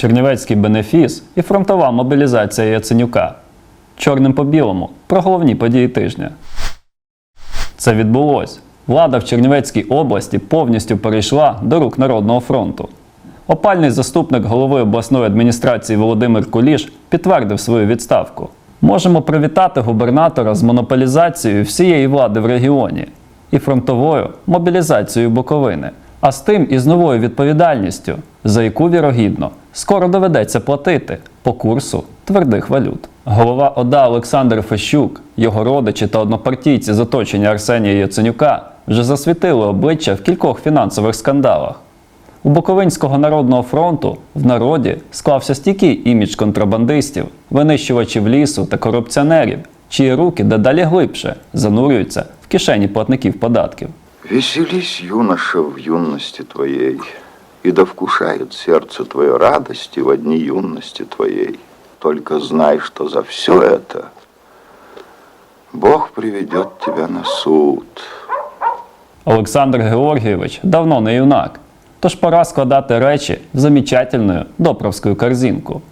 Чернівецький бенефіс і фронтова мобілізація Яценюка. Чорним по білому про головні події тижня. Це відбулось. Влада в Чернівецькій області повністю перейшла до рук Народного фронту. Опальний заступник голови обласної адміністрації Володимир Куліш підтвердив свою відставку. Можемо привітати губернатора з монополізацією всієї влади в регіоні і фронтовою мобілізацією Буковини, а з тим і з новою відповідальністю, за яку вірогідно скоро доведеться платити по курсу твердих валют. Голова ОДА Олександр Фещук, його родичі та однопартійці з оточення Арсенія Яценюка вже засвітили обличчя в кількох фінансових скандалах. У Буковинського народного фронту в народі склався стійкий імідж контрабандистів, винищувачів лісу та корупціонерів, чиї руки дедалі глибше занурюються в кишені платників податків. Веселись, юноша, в юности твоей, И да вкушает сердце твое радости в одни юности твоей. Только знай, что за все это Бог приведет тебя на суд. Олександр Георгійович давно не юнак, тож пора складати речі в замічательну допровську корзинку.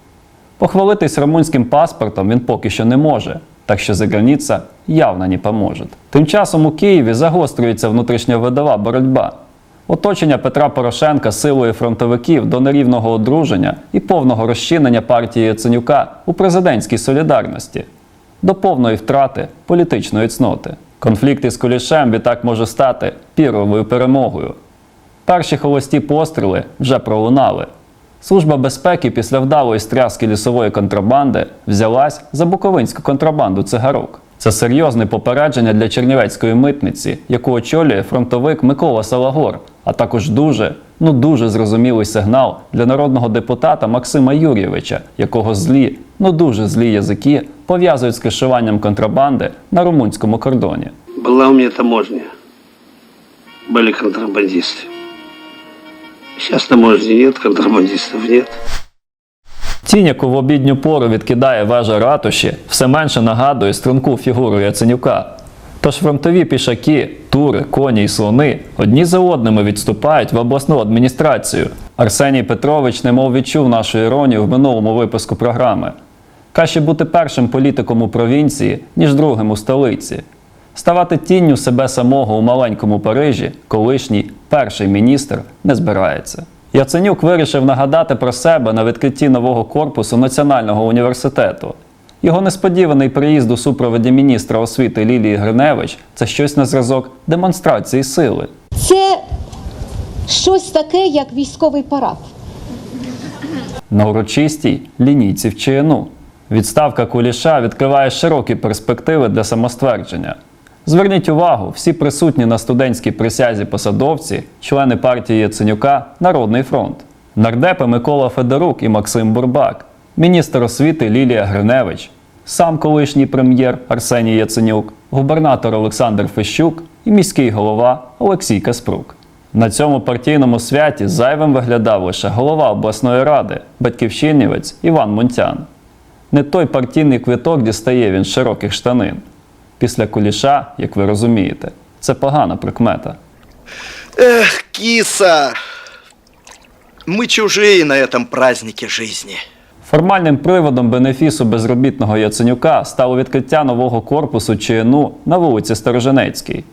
Похвалитись румунським паспортом він поки що не може, так що заграниця явно не поможе. Тим часом у Києві загострюється внутрішньовидова боротьба. Оточення Петра Порошенка силою фронтовиків до нерівного одруження і повного розчинення партії Яценюка у президентській солідарності до повної втрати політичної цноти. Конфлікт із Кулішем відтак може стати піровою перемогою. Перші холості постріли вже пролунали. Служба безпеки після вдалої стряски лісової контрабанди взялась за буковинську контрабанду цигарок. Це серйозне попередження для чернівецької митниці, яку очолює фронтовик Микола Салагор, а також дуже, ну дуже зрозумілий сигнал для народного депутата Максима Юрійовича, якого злі, ну дуже злі язики пов'язують з кришуванням контрабанди на румунському кордоні. Была у меня таможня. Были контрабандисты. Сейчас таможни нет, контрабандистов нет. Тінь, яку в обідню пору відкидає вежа ратуші, все менше нагадує струнку фігуру Яценюка. Тож фронтові пішаки, тури, коні й слони одні за одними відступають в обласну адміністрацію. Арсеній Петрович немов відчув нашу іронію в минулому випуску програми. Краще бути першим політиком у провінції, ніж другим у столиці. Ставати тінню себе самого у маленькому Парижі, колишній перший міністр не збирається. Яценюк вирішив нагадати про себе на відкритті нового корпусу Національного університету. Його несподіваний приїзд у супроводі міністра освіти Лілії Гриневич це щось на зразок демонстрації сили. Це щось таке, як військовий парад. На урочистій лінійці в ЧНУ. Відставка Куліша відкриває широкі перспективи для самоствердження. Зверніть увагу, всі присутні на студентській присязі посадовці, члени партії Яценюка, Народний фронт, нардепи Микола Федорук і Максим Бурбак, міністр освіти Лілія Гриневич, сам колишній прем'єр Арсеній Яценюк, губернатор Олександр Фещук і міський голова Олексій Каспрук. На цьому партійному святі зайвим виглядав лише голова обласної ради, батьківщинівець Іван Мунтян. Не той партійний квиток дістає він з широких штанин. Після куліша, як ви розумієте, це погана прикмета. Эх, киса! Мы чужие на этом празднике жизни. Формальним приводом бенефісу безробітного Яценюка стало відкриття нового корпусу ЧНУ на вулиці Стороженецькій.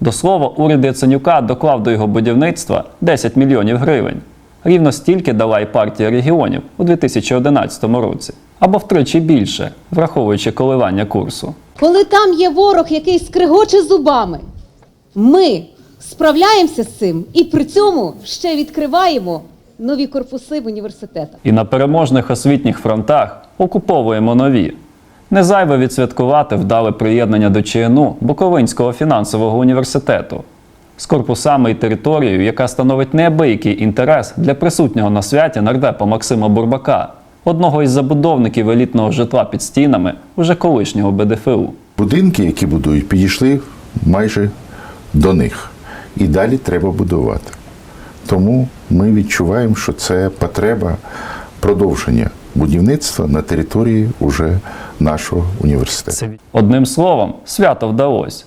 До слова, уряд Яценюка доклав до його будівництва 10 мільйонів гривень. Рівно стільки дала і партія регіонів у 2011 році, або втричі більше, враховуючи коливання курсу. Коли там є ворог, який скригоче зубами, ми справляємося з цим і при цьому ще відкриваємо нові корпуси в університетах. І на переможних освітніх фронтах окуповуємо нові. Не зайве відсвяткувати вдале приєднання до ЧНУ Буковинського фінансового університету з корпусами і територією, яка становить неабиякий інтерес для присутнього на святі нардепа Максима Бурбака, одного із забудовників елітного житла під стінами уже колишнього БДФУ. Будинки, які будують, підійшли майже до них. І далі треба будувати. Тому ми відчуваємо, що це потреба продовження будівництва на території уже нашого університету. Одним словом, свято вдалося.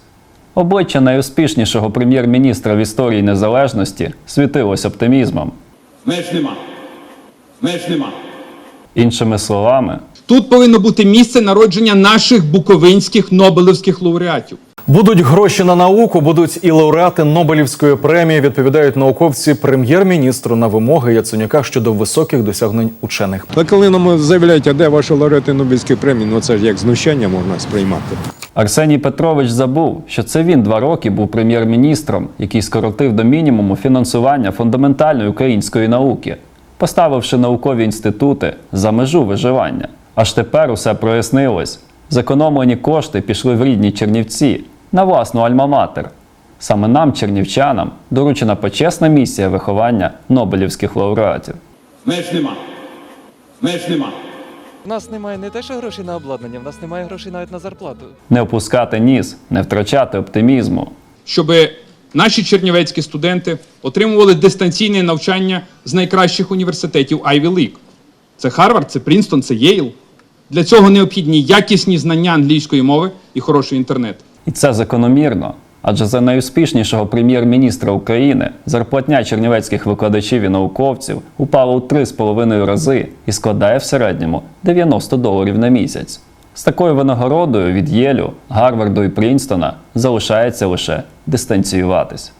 Обличчя найуспішнішого прем'єр-міністра в історії незалежності світилось оптимізмом. Знаєш, нема. Знаєш, нема. Іншими словами, Тут повинно бути місце народження наших буковинських нобелевських лауреатів. Будуть гроші на науку, будуть і лауреати Нобелівської премії. Відповідають науковці прем'єр-міністру на вимоги Яценюка щодо високих досягнень учених. Та коли нам заявляють, а де ваші лауреати Нобелівської премії, ну це ж як знущання можна сприймати. Арсеній Петрович забув, що це він два роки був прем'єр-міністром, який скоротив до мінімуму фінансування фундаментальної української науки, поставивши наукові інститути за межу виживання. Аж тепер усе прояснилось. Зекономлені кошти пішли в рідні Чернівці на власну альма-матер. Саме нам, чернівчанам, доручена почесна місія виховання нобелівських лауреатів. Знаєш, нема. Знаєш, нема. У нас немає не те, що грошей на обладнання, в нас немає грошей навіть на зарплату. Не опускати ніс, не втрачати оптимізму. Щоб наші чернівецькі студенти отримували дистанційне навчання з найкращих університетів Ivy League. Це Харвард, це Принстон, це Єйл. Для цього необхідні якісні знання англійської мови і хороший інтернет. І це закономірно. Адже за найуспішнішого прем'єр-міністра України зарплатня чернівецьких викладачів і науковців упала у 3,5 рази і складає в середньому 90 доларів на місяць. З такою винагородою від Єлю, Гарварду і Прінстона залишається лише дистанціюватись.